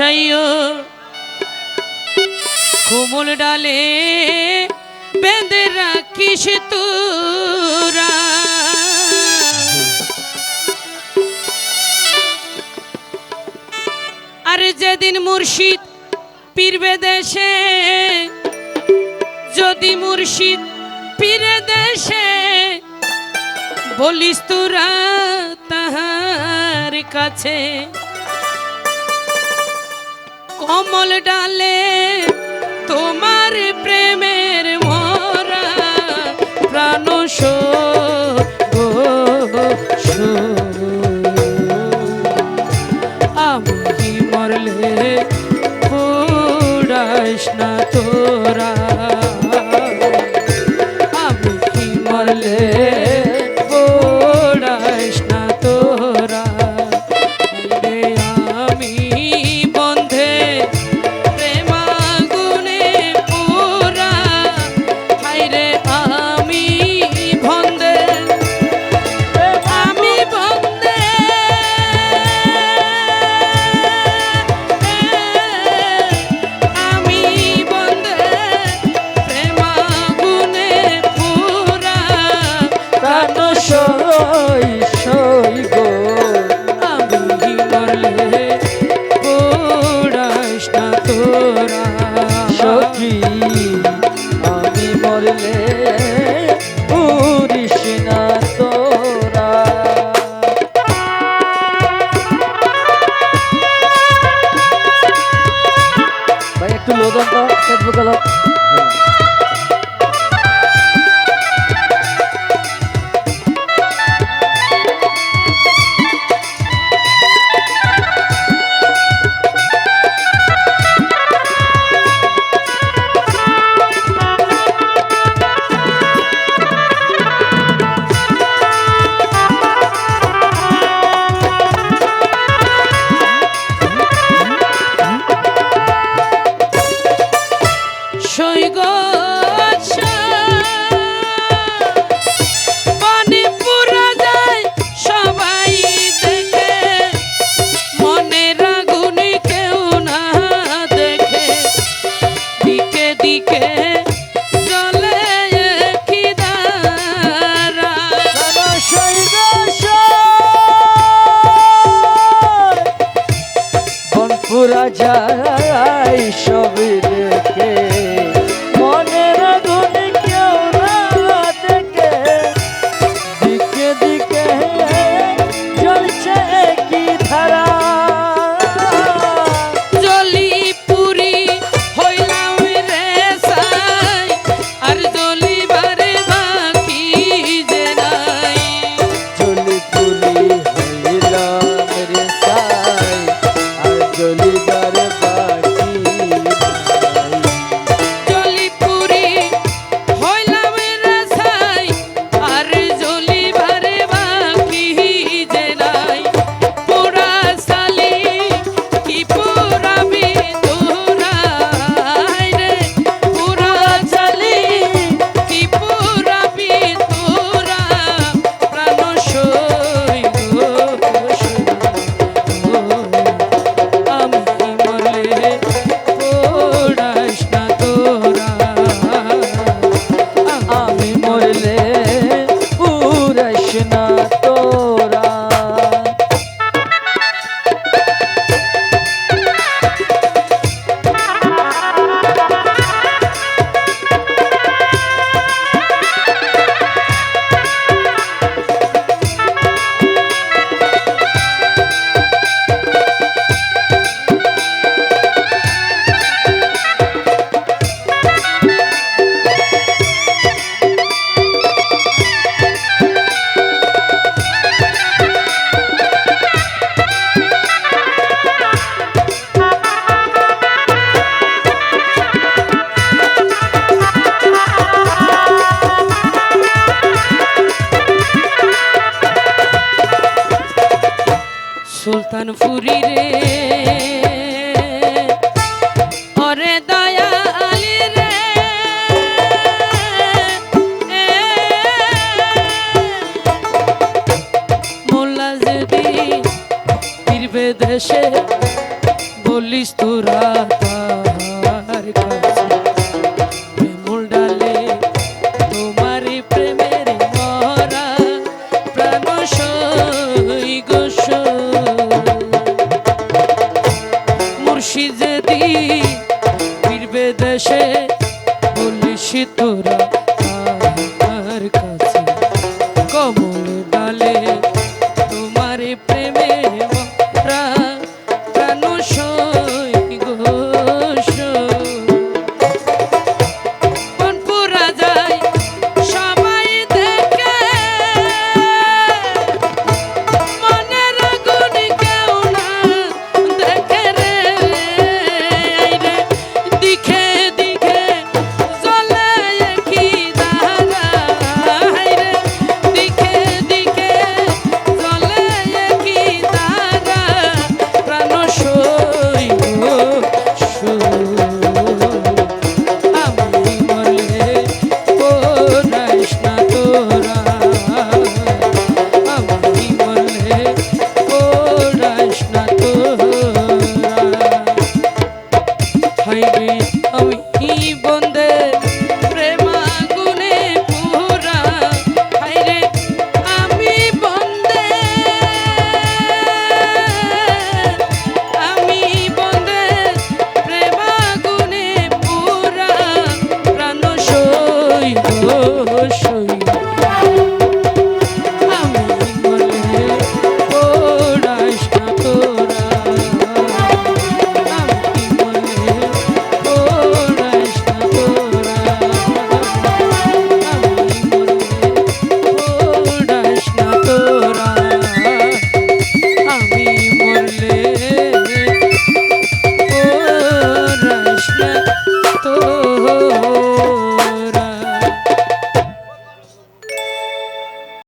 বসাইও কোমল ডালে বেঁধে রাখিস তোরা। আর যেদিন মুর্শিদ পিরবে দেশে, যদি মুর্শিদ পিরে দেশে, বলিস তোরা তাহার কাছে। अमल डाले উড়িস না। যায় সবই ফিরবে বলিস তোরা তার কাছে। প্রেমল ডালে তোমারই প্রেমের মরা প্রাণ সই ফিরবে দেশে